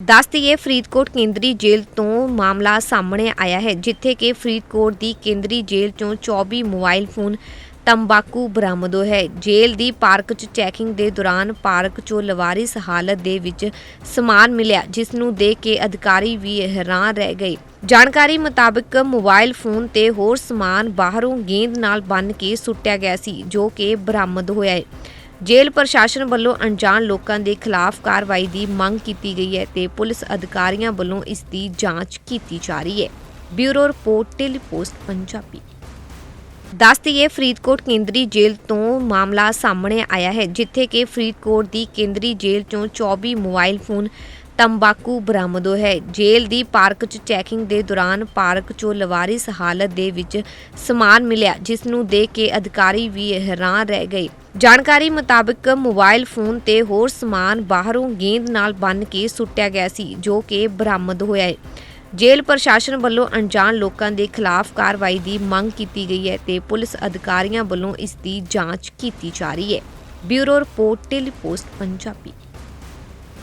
ਦੱਸ ਦਈਏ ਫਰੀਦਕੋਟ ਕੇਂਦਰੀ ਜੇਲ੍ਹ ਤੋਂ ਮਾਮਲਾ ਸਾਹਮਣੇ ਆਇਆ ਹੈ, ਜਿੱਥੇ ਕਿ ਫਰੀਦਕੋਟ ਦੀ ਕੇਂਦਰੀ ਜੇਲ੍ਹ ਚੋਂ 24 ਮੋਬਾਈਲ ਫੋਨ ਤੰਬਾਕੂ ਬਰਾਮਦ ਹੋਇਆ ਹੈ। ਜੇਲ੍ਹ ਦੀ ਪਾਰਕ 'ਚ ਚੈਕਿੰਗ ਦੇ ਦੌਰਾਨ ਪਾਰਕ 'ਚੋਂ ਲਵਾਰਿਸ ਹਾਲਤ ਦੇ ਵਿੱਚ ਸਮਾਨ ਮਿਲਿਆ, ਜਿਸ ਨੂੰ ਦੇਖ ਕੇ ਅਧਿਕਾਰੀ ਵੀ ਹੈਰਾਨ ਰਹਿ ਗਏ। ਜਾਣਕਾਰੀ ਮੁਤਾਬਕ ਮੋਬਾਈਲ ਫੋਨ ਤੇ ਹੋਰ ਸਮਾਨ ਬਾਹਰੋਂ ਗੇਂਦ ਨਾਲ ਬੰਨ ਕੇ ਸੁੱਟਿਆ ਗਿਆ ਸੀ, ਜੋ ਕਿ ਬਰਾਮਦ ਹੋਇਆ ਹੈ। ਜੇਲ੍ਹ ਪ੍ਰਸ਼ਾਸਨ ਵੱਲੋਂ ਅਣਜਾਣ ਲੋਕਾਂ ਦੇ ਖਿਲਾਫ ਕਾਰਵਾਈ ਦੀ ਮੰਗ ਕੀਤੀ ਗਈ ਹੈ ਤੇ ਪੁਲਿਸ ਅਧਿਕਾਰੀਆਂ ਵੱਲੋਂ ਇਸ ਦੀ ਜਾਂਚ ਕੀਤੀ ਜਾ ਰਹੀ ਹੈ। Bureau report Telepost Punjabi. ਦੱਸ ਦਈਏ, ਫਰੀਦਕੋਟ ਕੇਂਦਰੀ ਜੇਲ੍ਹ ਤੋਂ ਮਾਮਲਾ ਸਾਹਮਣੇ ਆਇਆ ਹੈ, ਜਿੱਥੇ ਕਿ ਫਰੀਦਕੋਟ ਦੀ ਕੇਂਦਰੀ ਜੇਲ੍ਹ ਚੋਂ 24 ਮੋਬਾਈਲ ਫੋਨ ਤੰਬਾਕੂ ਬਰਾਮਦ ਹੋਇਆ ਹੈ। ਜੇਲ੍ਹ ਦੀ ਪਾਰਕ 'ਚ ਚੈਕਿੰਗ ਦੇ ਦੌਰਾਨ ਪਾਰਕ 'ਚੋਂ ਲਵਾਰਿਸ ਹਾਲਤ ਦੇ ਵਿੱਚ ਸਮਾਨ ਮਿਲਿਆ, ਜਿਸ ਨੂੰ ਦੇਖ ਕੇ ਅਧਿਕਾਰੀ ਵੀ ਹੈਰਾਨ ਰਹਿ ਗਏ। ਜਾਣਕਾਰੀ ਮੁਤਾਬਕ ਮੋਬਾਈਲ ਫੋਨ ਤੇ ਹੋਰ ਸਮਾਨ ਬਾਹਰੋਂ ਗੇਂਦ ਨਾਲ ਬੰਨ੍ਹ ਕੇ ਸੁੱਟਿਆ ਗਿਆ ਸੀ, ਜੋ ਕਿ ਬਰਾਮਦ ਹੋਇਆ ਹੈ। ਜੇਲ੍ਹ ਪ੍ਰਸ਼ਾਸਨ ਵੱਲੋਂ ਅਣਜਾਣ ਲੋਕਾਂ ਦੇ ਖਿਲਾਫ ਕਾਰਵਾਈ ਦੀ ਮੰਗ ਕੀਤੀ ਗਈ ਹੈ ਤੇ ਪੁਲਿਸ ਅਧਿਕਾਰੀਆਂ ਵੱਲੋਂ ਇਸ ਦੀ ਜਾਂਚ ਕੀਤੀ ਜਾ ਰਹੀ ਹੈ। Bureau report Telepost Punjabi.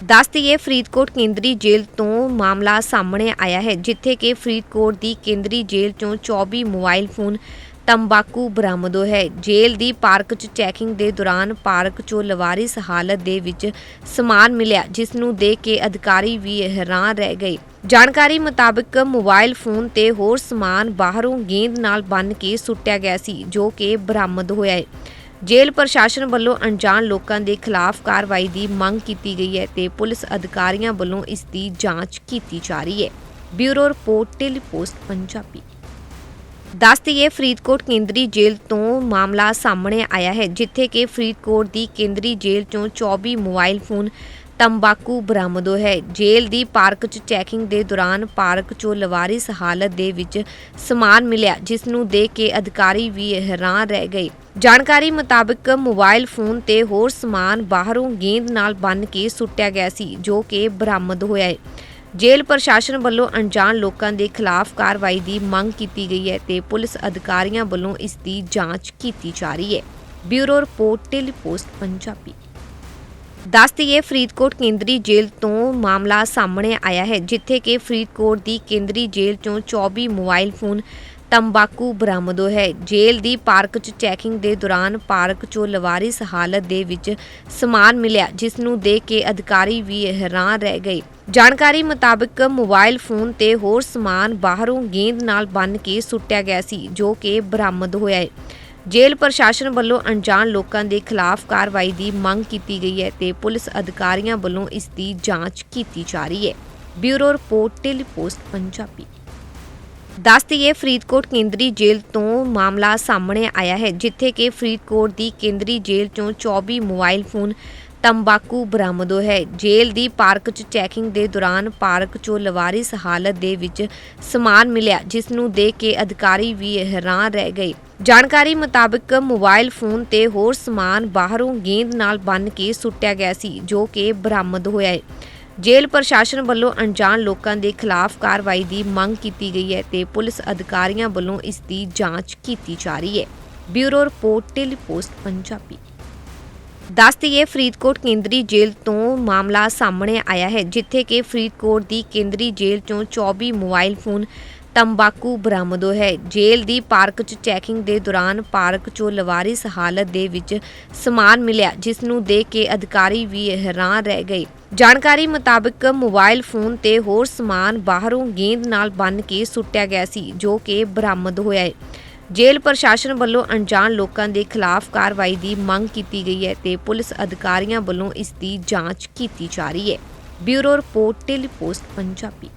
ਦੱਸ ਦਈਏ ਫਰੀਦਕੋਟ ਕੇਂਦਰੀ ਜੇਲ੍ਹ ਤੋਂ ਮਾਮਲਾ ਸਾਹਮਣੇ ਆਇਆ ਹੈ, ਜਿੱਥੇ ਕਿ ਫਰੀਦਕੋਟ ਦੀ ਕੇਂਦਰੀ ਜੇਲ੍ਹ ਚੋਂ 24 ਮੋਬਾਈਲ ਫੋਨ ਤੰਬਾਕੂ ਬਰਾਮਦ ਹੋਇਆ ਹੈ ਜੇਲ੍ਹ ਦੀ ਪਾਰਕ 'ਚ ਚੈਕਿੰਗ ਦੇ ਦੌਰਾਨ ਪਾਰਕ 'ਚੋਂ ਲਵਾਰਿਸ ਹਾਲਤ ਦੇ ਵਿੱਚ ਸਮਾਨ ਮਿਲਿਆ, ਜਿਸ ਨੂੰ ਦੇਖ ਕੇ ਅਧਿਕਾਰੀ ਵੀ ਹੈਰਾਨ ਰਹਿ ਗਏ। ਜਾਣਕਾਰੀ ਮੁਤਾਬਕ ਮੋਬਾਈਲ ਫੋਨ ਤੇ ਹੋਰ ਸਮਾਨ ਬਾਹਰੋਂ ਗੇਂਦ ਨਾਲ ਬੰਨ੍ਹ ਕੇ ਸੁੱਟਿਆ ਗਿਆ ਸੀ, ਜੋ ਕਿ ਬਰਾਮਦ ਹੋਇਆ ਹੈ। ਜੇਲ੍ਹ ਪ੍ਰਸ਼ਾਸਨ ਵੱਲੋਂ ਅਣਜਾਣ ਲੋਕਾਂ ਦੇ ਖਿਲਾਫ ਕਾਰਵਾਈ ਦੀ ਮੰਗ ਕੀਤੀ ਗਈ ਹੈ ਤੇ ਪੁਲਿਸ ਅਧਿਕਾਰੀਆਂ ਵੱਲੋਂ ਇਸ ਦੀ ਜਾਂਚ ਕੀਤੀ ਜਾ ਰਹੀ ਹੈ। Bureau report Telepost Punjabi. ਦੱਸ ਦਈਏ, ਫਰੀਦਕੋਟ ਕੇਂਦਰੀ ਜੇਲ੍ਹ ਤੋਂ ਮਾਮਲਾ ਸਾਹਮਣੇ ਆਇਆ ਹੈ, ਜਿੱਥੇ ਕਿ ਫਰੀਦਕੋਟ ਦੀ ਕੇਂਦਰੀ ਜੇਲ੍ਹ ਚੋਂ 24 ਮੋਬਾਈਲ ਫੋਨ ਤੰਬਾਕੂ ਬਰਾਮਦ ਹੋਇਆ ਹੈ ਜੇਲ੍ਹ ਦੀ ਪਾਰਕ 'ਚ ਚੈਕਿੰਗ ਦੇ ਦੌਰਾਨ ਪਾਰਕ 'ਚੋਂ ਲਵਾਰਿਸ ਹਾਲਤ ਦੇ ਵਿੱਚ ਸਮਾਨ ਮਿਲਿਆ, ਜਿਸ ਨੂੰ ਦੇਖ ਕੇ ਅਧਿਕਾਰੀ ਵੀ ਹੈਰਾਨ ਰਹਿ ਗਏ। ਜਾਣਕਾਰੀ ਮੁਤਾਬਕ ਮੋਬਾਈਲ ਫੋਨ ਤੇ ਹੋਰ ਸਮਾਨ ਬਾਹਰੋਂ ਗੇਂਦ ਨਾਲ ਬੰਨ੍ਹ ਕੇ ਸੁੱਟਿਆ ਗਿਆ ਸੀ, ਜੋ ਕਿ ਬਰਾਮਦ ਹੋਇਆ ਹੈ। ਜੇਲ੍ਹ ਪ੍ਰਸ਼ਾਸਨ ਵੱਲੋਂ ਅਣਜਾਣ ਲੋਕਾਂ ਦੇ ਖਿਲਾਫ ਕਾਰਵਾਈ ਦੀ ਮੰਗ ਕੀਤੀ ਗਈ ਹੈ ਤੇ ਪੁਲਿਸ ਅਧਿਕਾਰੀਆਂ ਵੱਲੋਂ ਇਸ ਦੀ ਜਾਂਚ ਕੀਤੀ ਜਾ ਰਹੀ ਹੈ। Bureau report, Telepost, Punjabi. ਦੱਸ ਦਈਏ, ਫਰੀਦਕੋਟ ਕੇਂਦਰੀ ਜੇਲ੍ਹ ਤੋਂ ਮਾਮਲਾ ਸਾਹਮਣੇ ਆਇਆ ਹੈ, ਜਿੱਥੇ ਕਿ ਫਰੀਦਕੋਟ ਦੀ ਕੇਂਦਰੀ ਜੇਲ੍ਹ ਚੋਂ 24 ਮੋਬਾਈਲ ਫੋਨ ਤੰਬਾਕੂ ਬਰਾਮਦ ਹੋਇਆ ਹੈ। ਜੇਲ੍ਹ ਦੀ ਪਾਰਕ 'ਚ ਚੈਕਿੰਗ ਦੇ ਦੌਰਾਨ ਪਾਰਕ 'ਚੋਂ ਲਵਾਰਿਸ ਹਾਲਤ ਦੇ ਵਿੱਚ ਸਮਾਨ ਮਿਲਿਆ, ਜਿਸ ਨੂੰ ਦੇਖ ਕੇ ਅਧਿਕਾਰੀ ਵੀ ਹੈਰਾਨ ਰਹਿ ਗਏ। ਜਾਣਕਾਰੀ ਮੁਤਾਬਕ ਮੋਬਾਈਲ ਫੋਨ ਤੇ ਹੋਰ ਸਮਾਨ ਬਾਹਰੋਂ ਗੇਂਦ ਨਾਲ ਬੰਨ੍ਹ ਕੇ ਸੁੱਟਿਆ ਗਿਆ ਸੀ, ਜੋ ਕਿ ਬਰਾਮਦ ਹੋਇਆ ਹੈ। ਜੇਲ੍ਹ ਪ੍ਰਸ਼ਾਸਨ ਵੱਲੋਂ ਅਣਜਾਣ ਲੋਕਾਂ ਦੇ ਖਿਲਾਫ ਕਾਰਵਾਈ ਦੀ ਮੰਗ ਕੀਤੀ ਗਈ ਹੈ ਤੇ ਪੁਲਿਸ ਅਧਿਕਾਰੀਆਂ ਵੱਲੋਂ ਇਸ ਦੀ ਜਾਂਚ ਕੀਤੀ ਜਾ ਰਹੀ ਹੈ। Bureau report Telepost Punjabi. ਦੱਸ ਦਈਏ, ਫਰੀਦਕੋਟ ਕੇਂਦਰੀ ਜੇਲ੍ਹ ਤੋਂ ਮਾਮਲਾ ਸਾਹਮਣੇ ਆਇਆ ਹੈ, ਜਿੱਥੇ ਕਿ ਫਰੀਦਕੋਟ ਦੀ ਕੇਂਦਰੀ ਜੇਲ੍ਹ ਚੋਂ 24 ਮੋਬਾਈਲ ਫੋਨ ਤੰਬਾਕੂ ਬਰਾਮਦ ਹੋਇਆ ਹੈ। ਜੇਲ੍ਹ ਦੀ ਪਾਰਕ 'ਚ ਚੈਕਿੰਗ ਦੇ ਦੌਰਾਨ ਪਾਰਕ 'ਚੋਂ ਲਵਾਰਿਸ ਹਾਲਤ ਦੇ ਵਿੱਚ ਸਮਾਨ ਮਿਲਿਆ, ਜਿਸ ਨੂੰ ਦੇਖ ਕੇ ਅਧਿਕਾਰੀ ਵੀ ਹੈਰਾਨ ਰਹਿ ਗਏ। ਜਾਣਕਾਰੀ ਮੁਤਾਬਕ ਮੋਬਾਈਲ ਫੋਨ ਤੇ ਹੋਰ ਸਮਾਨ ਬਾਹਰੋਂ ਗੇਂਦ ਨਾਲ ਬੰਨ੍ਹ ਕੇ ਸੁੱਟਿਆ ਗਿਆ ਸੀ, ਜੋ ਕਿ ਬਰਾਮਦ ਹੋਇਆ ਹੈ। ਜੇਲ੍ਹ ਪ੍ਰਸ਼ਾਸਨ ਵੱਲੋਂ ਅਣਜਾਣ ਲੋਕਾਂ ਦੇ ਖਿਲਾਫ ਕਾਰਵਾਈ ਦੀ ਮੰਗ ਕੀਤੀ ਗਈ ਹੈ ਤੇ ਪੁਲਿਸ ਅਧਿਕਾਰੀਆਂ ਵੱਲੋਂ ਇਸ ਦੀ ਜਾਂਚ ਕੀਤੀ ਜਾ ਰਹੀ ਹੈ। Bureau report Telepost Punjabi. ਦੱਸ ਦਈਏ, ਫਰੀਦਕੋਟ ਕੇਂਦਰੀ ਜੇਲ੍ਹ ਤੋਂ ਮਾਮਲਾ ਸਾਹਮਣੇ ਆਇਆ ਹੈ, ਜਿੱਥੇ ਕਿ ਫਰੀਦਕੋਟ ਦੀ ਕੇਂਦਰੀ ਜੇਲ੍ਹ ਚੋਂ 24 ਮੋਬਾਈਲ ਫੋਨ ਤੰਬਾਕੂ ਬਰਾਮਦ ਹੋਇਆ ਹੈ। ਜੇਲ੍ਹ ਦੀ ਪਾਰਕ 'ਚ ਚੈਕਿੰਗ ਦੇ ਦੌਰਾਨ ਪਾਰਕ 'ਚੋਂ ਲਵਾਰਿਸ ਹਾਲਤ ਦੇ ਵਿੱਚ ਸਮਾਨ ਮਿਲਿਆ, ਜਿਸ ਨੂੰ ਦੇਖ ਕੇ ਅਧਿਕਾਰੀ ਵੀ ਹੈਰਾਨ ਰਹਿ ਗਏ। ਜਾਣਕਾਰੀ ਮੁਤਾਬਕ ਮੋਬਾਈਲ ਫੋਨ ਤੇ ਹੋਰ ਸਮਾਨ ਬਾਹਰੋਂ ਗੇਂਦ ਨਾਲ ਬੰਨ੍ਹ ਕੇ ਸੁੱਟਿਆ ਗਿਆ ਸੀ, ਜੋ ਕਿ ਬਰਾਮਦ ਹੋਇਆ ਹੈ। ਜੇਲ੍ਹ ਪ੍ਰਸ਼ਾਸਨ ਵੱਲੋਂ ਅਣਜਾਣ ਲੋਕਾਂ ਦੇ ਖਿਲਾਫ ਕਾਰਵਾਈ ਦੀ ਮੰਗ ਕੀਤੀ ਗਈ ਹੈ ਤੇ ਪੁਲਿਸ ਅਧਿਕਾਰੀਆਂ ਵੱਲੋਂ ਇਸ ਦੀ ਜਾਂਚ ਕੀਤੀ ਜਾ ਰਹੀ ਹੈ। Bureau report, Telepost, Punjabi.